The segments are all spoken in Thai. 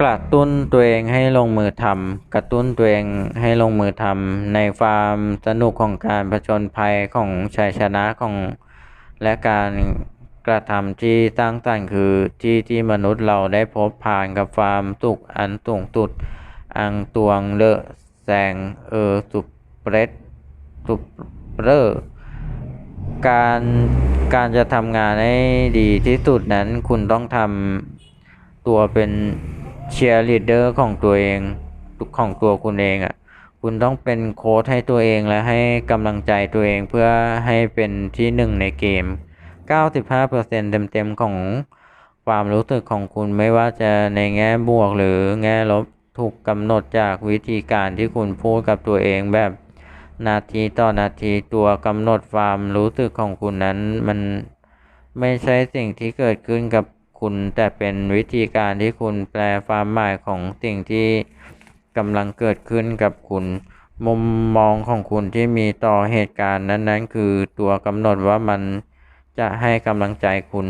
กระตุ้นตัวเองให้ลงมือทำกระตุ้นตัวเองให้ลงมือทำในความสนุกของการผจญภัยของชัยชนะของและการกระทำที่สร้างสรรค์คือที่ที่มนุษย์เราได้พบผ่านกับความสุขอันสูงสุด อังตวงเลอะแสงเออสุปเปรตสุปเรอการการจะทำงานให้ดีที่สุดนั้นคุณต้องทำตัวเป็น เชียร์ลีดเดอร์ของตัวเองของตัวคุณเองอะ คุณต้องเป็นโค้ชให้ตัวเองและให้กำลังใจตัวเองเพื่อให้เป็นที่หนึ่งในเกม 95%เต็มๆของความรู้สึกของคุณไม่ว่าจะในแง่บวกหรือแง่ลบถูกกำหนดจากวิธีการที่คุณพูดกับตัวเองแบบนาทีต่อนาทีตัวกำหนดความรู้สึกของคุณนั้นมันไม่ใช่สิ่งที่เกิดขึ้นกับ คุณ แต่เป็นวิธีการที่คุณแปลความหมายของสิ่งที่กำลังเกิดขึ้นกับคุณ มุมมองของคุณที่มีต่อเหตุการณ์นั้นๆ คือตัวกำหนดว่ามันจะให้กำลังใจคุณ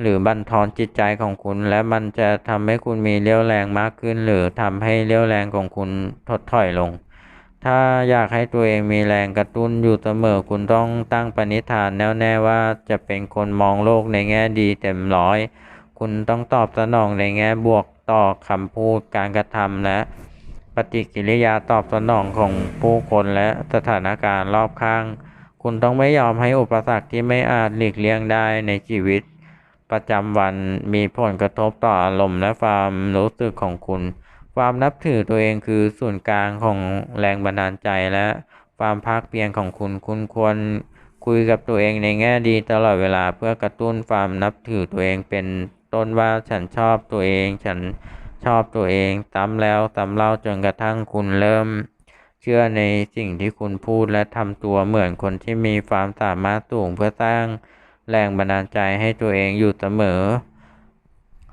หรือบั่นทอนจิตใจของคุณ และมันจะทำให้คุณมีเรี่ยวแรงมากขึ้น หรือทำให้เรี่ยวแรงของคุณถดถอยลง ถ้าอยากให้ตัวเองมีแรงกระตุ้นอยู่เสมอคุณต้องตั้งปณิธานแน่วแน่ว่าจะเป็นคนมองโลกในแง่ดีเต็มร้อย คุณต้องตอบสนองในแง่บวกต่อคำพูดการกระทำและปฏิกิริยาตอบสนองของผู้คนและสถานการณ์รอบข้าง คุณต้องไม่ยอมให้อุปสรรคที่ไม่อาจหลีกเลี่ยงได้ในชีวิต ประจำวันมีผลกระทบต่ออารมณ์และความรู้สึกของคุณ ความนับถือตัวเองคือส่วนกลางของแรงบันดาลใจและความภาคเพียรของคุณ คุณควรคุยกับตัวเองในแง่ดีตลอดเวลาเพื่อกระตุ้นความนับถือตัวเองเป็นต้นว่าฉันชอบตัวเอง ฉันชอบตัวเองซ้ำแล้วซ้ำเล่าจนกระทั่งคุณเริ่ม เชื่อในสิ่งที่คุณพูดและทำตัวเหมือนคนที่มีความสามารถสูงเพื่อสร้างแรงบันดาลใจให้ตัวเองอยู่เสมอ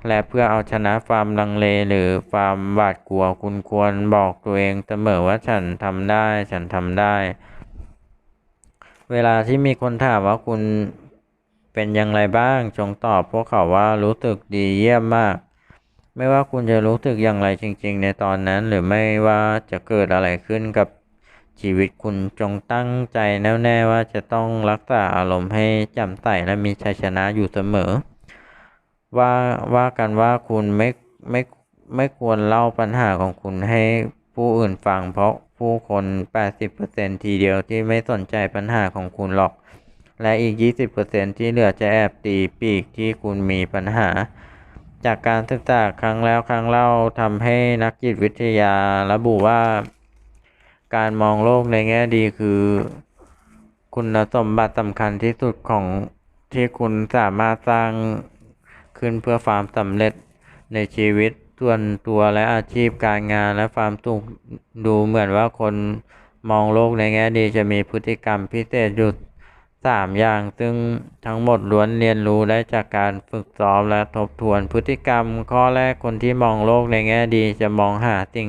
และเพื่อเอาชนะความลังเลหรือความหวาดกลัวคุณควรบอกตัวเองเสมอว่าฉันทำได้ฉันทำได้ เวลาที่มีคนถามว่าคุณเป็นอย่างไรบ้าง จงตอบพวกเขาว่ารู้สึกดีเยี่ยมมาก ไม่ว่าคุณจะรู้สึกอย่างไรจริง ๆ ในตอนนั้น หรือไม่ว่าจะเกิดอะไรขึ้นกับชีวิตคุณจงตั้งใจแน่วแน่ว่าจะต้องรักษาอารมณ์ให้จำใส่และมีชัยชนะอยู่เสมอ ว่าว่ากันว่าคุณไม่ไม่ไม่ควรเล่าปัญหาของคุณให้ผู้อื่นฟัง เพราะผู้คน 80%ทีเดียวที่ไม่สนใจปัญหาของคุณหรอก และอีก 20%ที่เหลือจะแอบตีปีกที่คุณมีปัญหา จากการศึกษาครั้งแล้วครั้งเล่าทำให้นักจิตวิทยาระบุว่า การมองโลกในแง่ดีคือ คุณสมบัติสำคัญที่สุดของที่คุณสามารถสร้าง ขึ้นเพื่อความสำเร็จในชีวิตส่วนตัวและอาชีพการงานและความสุขดูเหมือนว่าคนมองโลกในแง่ดีจะมีพฤติกรรมพิเศษอยู่สามอย่าง ซึ่งทั้งหมดล้วนเรียนรู้ได้จากการฝึกซ้อมและทบทวนพฤติกรรม ข้อแรกคนที่มองโลกในแง่ดีจะมองหาสิ่ง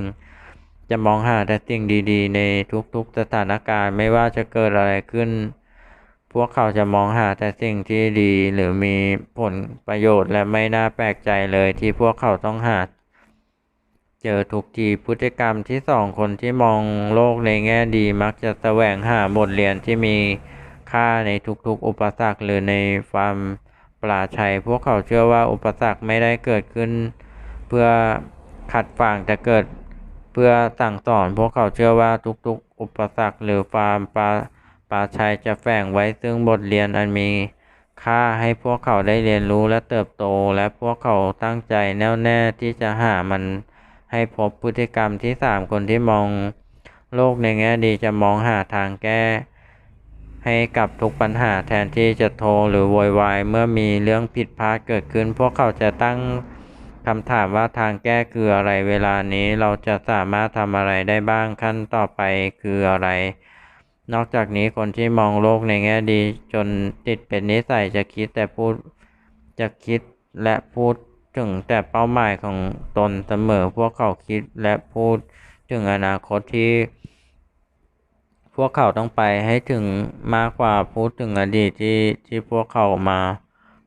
จะมองหาแต่สิ่งดี ๆ ในทุกๆสถานการณ์ไม่ว่าจะเกิดอะไรขึ้น พวกเขาจะมองหาแต่สิ่งที่ดีหรือมีผลประโยชน์และไม่น่าแปลกใจเลยที่พวกเขาต้องหา เจอทุกทีพฤติกรรมที่สองคนที่มองโลกในแง่ดีมักจะแสวงหาบทเรียนที่มีค่าในทุกๆ อุปสรรคหรือในความปราชัย พวกเขาเชื่อว่าอุปสรรคไม่ได้เกิดขึ้น เพื่อขัดฝังแต่เกิดเพื่อสั่งสอน พวกเขาเชื่อว่าทุกๆ อุปสรรคหรือความปรา ปราชัยจะแฝงไว้ซึ่งบทเรียนอันมีค่าให้พวกเขาได้เรียนรู้และเติบโต และพวกเขาตั้งใจแน่วแน่ที่จะหามันให้พบพฤติกรรมที่สามคนที่มองโลกในแง่ดีจะมองหาทางแก้ ให้กับทุกปัญหาแทนที่จะโทรหรือโวยวายเมื่อมีเรื่องผิดพลาดเกิดขึ้น พวกเขาจะตั้งคำถามว่าทางแก้คืออะไรเวลานี้เราจะสามารถทำอะไรได้บ้างขั้นต่อไปคืออะไร นอกจากนี้คนที่มองโลกในแง่ดี จนติดเป็นนิสัยจะคิดแต่พูดจะคิดและพูดถึงแต่เป้าหมายของตนเสมอพวกเขาคิดและพูดถึงอนาคตที่ พวกเขาต้องไปให้ถึงมากกว่าพูดถึงอดีตที่ที่พวกเขามา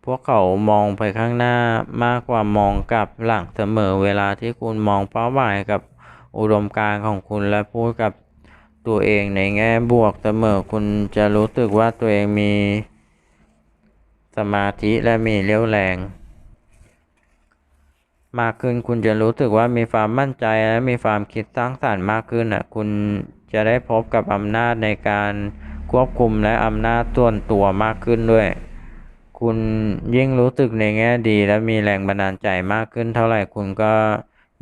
พวกเขามองไปข้างหน้ามากกว่ามองกลับหลังเสมอเวลาที่คุณมองเป้าหมายกับอุดมการณ์ของคุณและพูดกับ ตัวเองในแง่บวกเสมอคุณจะรู้สึกว่าตัวเองมีสมาธิและมีเรี่ยวแรง มากขึ้นคุณจะรู้สึกว่ามีความมั่นใจและมีความคิดสร้างสรรค์มากขึ้นอะคุณจะได้พบกับอำนาจในการควบคุมและอำนาจส่วนตัวมากขึ้นด้วย คุณยิ่งรู้สึกในแง่ดีและมีแรงบันดาลใจมากขึ้นเท่าไหร่คุณก็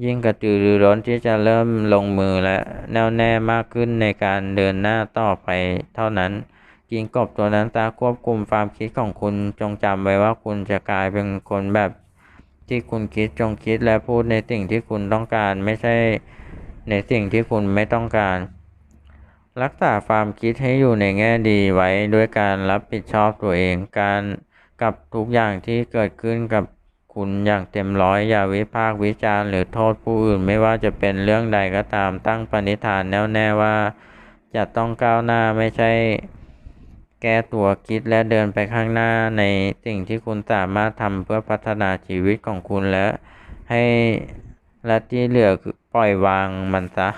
ยิ่งกระตือรือร้นที่จะเริ่มลงมือและแน่วแน่มากขึ้นในการเดินหน้าต่อไปเท่านั้นกิงกบตัวนั้นตาควบคุมความคิดของคุณจงจำไว้ว่าคุณจะกลายเป็นคนแบบที่คุณคิดจงคิดและพูดในสิ่งที่คุณต้องการ ไม่ใช่ในสิ่งที่คุณไม่ต้องการ รักษาความคิดให้อยู่ในแง่ดีไว้ด้วยการรับผิดชอบตัวเองการกับทุกอย่างที่เกิดขึ้นกับ คุณอย่างเต็มร้อยอย่าวิพากษ์วิจารณ์หรือโทษผู้อื่นไม่ว่าจะเป็นเรื่องใดก็ตามตั้งปณิธานแน่วแน่ว่า จะต้องก้าวหน้าไม่ใช่ แก้ตัวคิดและเดินไปข้างหน้าในสิ่งที่คุณสามารถทำเพื่อพัฒนาชีวิตของคุณและให้และที่เหลือคือปล่อยวางมันซะ